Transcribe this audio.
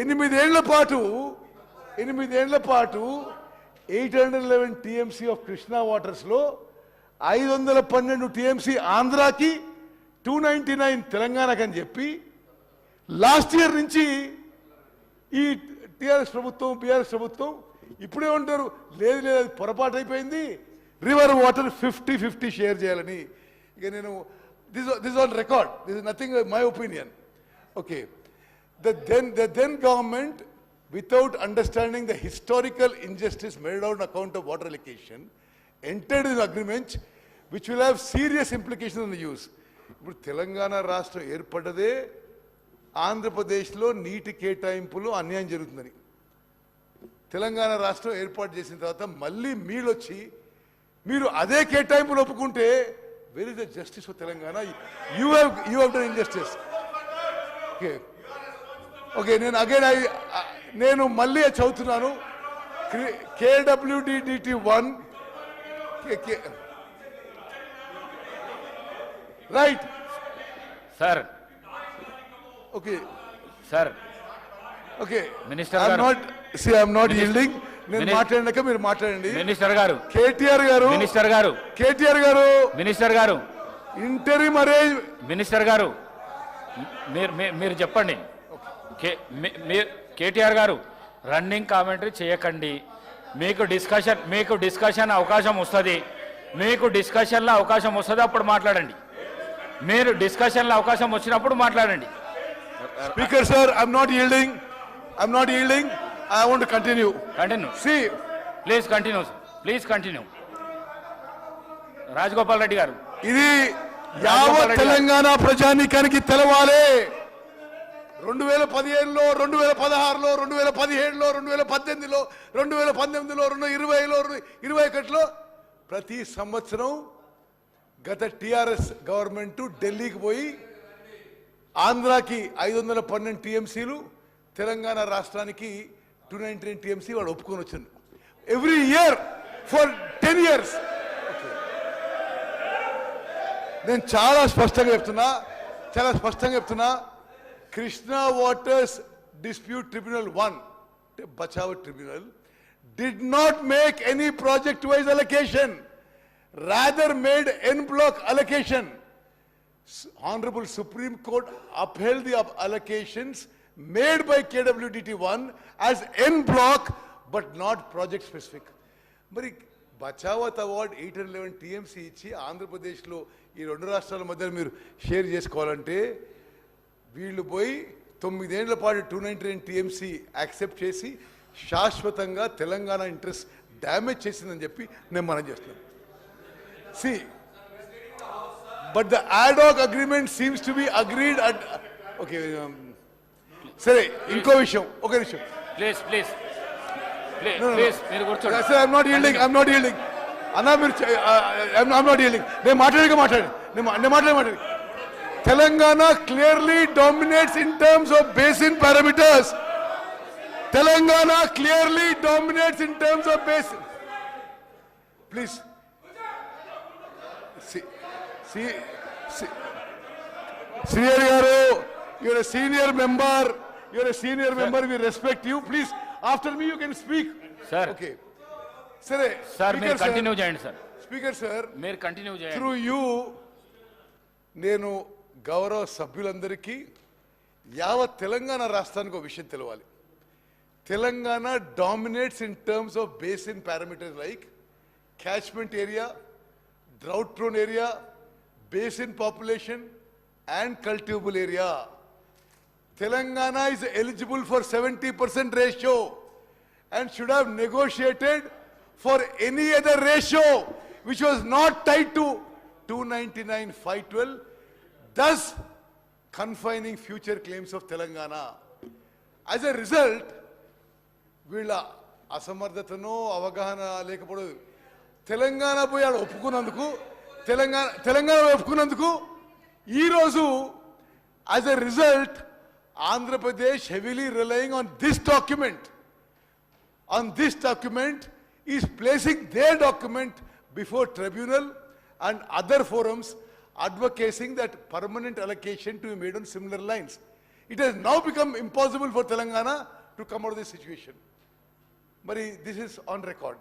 ఎనిమిదేళ్ళ పాటు ఎనిమిదేళ్ళ పాటు eight hundred eleven TMC of Krishna వాటర్స్లో ఐదు వందల పన్నెండు టీఎంసీ ఆంధ్రాకి టూ నైంటీ నైన్ తెలంగాణకి అని చెప్పి లాస్ట్ ఇయర్ నుంచి ఈ టీఆర్ఎస్ ప్రభుత్వం బీఆర్ఎస్ ప్రభుత్వం ఇప్పుడే ఉంటారు. లేదు లేదు అది పొరపాటు అయిపోయింది. River water fifty fifty share చేయాలని. ఇక నేను this this on record this nothing my opinion okay the then the then government without understanding the historical injustice on out account water water entered entered in which which will serious serious implication the use ఇప్పుడు తెలంగాణ రాష్ట్రం ఏర్పడ్డదే ఆంధ్రప్రదేశ్లో నీటి కేటాయింపులు అన్యాయం జరుగుతుందని. తెలంగాణ రాష్ట్రం ఏర్పాటు చేసిన తర్వాత మళ్ళీ మీరు వచ్చి మీరు అదే కేటాయింపులు ఒప్పుకుంటే where is the justice for Telangana? You have you have done justice okay okay నేను అగైన్ ఐ నేను మళ్ళీ చదువుతున్నాను. KWDDT one right sir okay sir okay Minister I'm. Not see I'm not yielding నేను మాట్లాడినాక మీరు మాట్లాడండి. మినిస్టర్ గారు. కేటీఆర్ గారు. మినిస్టర్ గారు. కేటీఆర్ గారు. మినిస్టర్ గారు. ఇంటరీమ్ అరేంజ్ మినిస్టర్ గారు. మీరు మీరు చెప్పండి. కేటీఆర్ గారు రన్నింగ్ కామెంటరీ చేయకండి. మీకు డిస్కషన్ మీకు డిస్కషన్ అవకాశం వస్తుంది. మీకు డిస్కషన్లో అవకాశం వస్తుంది అప్పుడు మాట్లాడండి. మీరు డిస్కషన్లో అవకాశం వచ్చినప్పుడు మాట్లాడండి. Speaker sir I'm not yielding I'm not yielding I want continue continue see please continue please continue Rajagopal Reddy garu. ఇది యావత్ తెలంగాణ ప్రజానీకానికి తెలవాలి. రెండు వేల పదిహేనులో రెండు వేల పదహారులో రెండు వేల పదిహేడులో రెండు వేల పద్దెనిమిదిలో రెండు వేల పంతొమ్మిదిలో రెండు ఇరవైలో ఇరవై ఒకటిలో ప్రతి సంవత్సరం గత టీఆర్ఎస్ గవర్నమెంట్ ఢిల్లీకి పోయి ఆంధ్రాకి ఐదు వందల పన్నెండు టీఎంసీలు తెలంగాణ రాష్ట్రానికి టూ నైన్టీ నైన్ టీఎంసీ వాళ్ళు ఒప్పుకొని వచ్చింది every year for ten years నేను చాలా స్పష్టంగా చెప్తున్నా చాలా స్పష్టంగా చెప్తున్నా Krishna waters dispute tribunal one Bachawat tribunal did not make any project wise allocation rather made en bloc allocation honourable Supreme Court upheld the up- allocations made by KWDT 1 as N block but not project specific. మరి Bachawat award eight hundred eleven TMC ఇచ్చి ఆంధ్రప్రదేశ్లో ఈ రెండు రాష్ట్రాల మధ్య మీరు share చేసుకోవాలంటే వీళ్ళు పోయి తొమ్మిదేళ్ళ పాటు two ninety nine TMC accept చేసి శాశ్వతంగా తెలంగాణ ఇంట్రెస్ట్ డ్యామేజ్ చేసిందని చెప్పి నేను మనం చేస్తున్నాను see but the ad hoc agreement seems to be agreed at okay సరే ఇంకో విషయం ఒక విషయం ప్లీజ్ ప్లీజ్ నాట్ నాట్ అన్నా మీరు ఐఎమ్ నాట్ ఈల్డింగ్ నేను మాట్లాడక మాట్లాడి నేను మా- నేను మాట్లాడి మాట్లాడి Telangana clearly dominates in terms of basin parameters Telangana clearly dominates in terms of basin please senior గారు your senior member your senior member we respect you please after me you can speak Sir. Okay సరే sir మీరు continue చేయండి sir speaker sir మీరు continue చేయండి through you నేను గౌరవ సభ్యులందరికీ యావ తెలంగాణ రాష్ట్రానికి ఒక విషయం తెలవాలి Telangana dominates in terms of basin parameters like catchment area drought prone area basin population and cultivable area Telangana is eligible for seventy percent ratio and should have negotiated for any other ratio which was not tied to two ninety nine five twelve thus confining future claims of Telangana. As a result, వీళ్ళ అసమర్థతను అవగాహన లేకపోవడం తెలంగాణ పోయి ఆడ ఒప్పుకున్నందుకు తెలంగాణ తెలంగాణ ఒప్పుకున్నందుకు ఈరోజు as a result Andhra Pradesh heavily relying on this document on this document is placing the document before tribunal and other forums advocating that permanent allocation to be made on similar lines. It has now become impossible for Telangana to come out of this situation. But this is on record.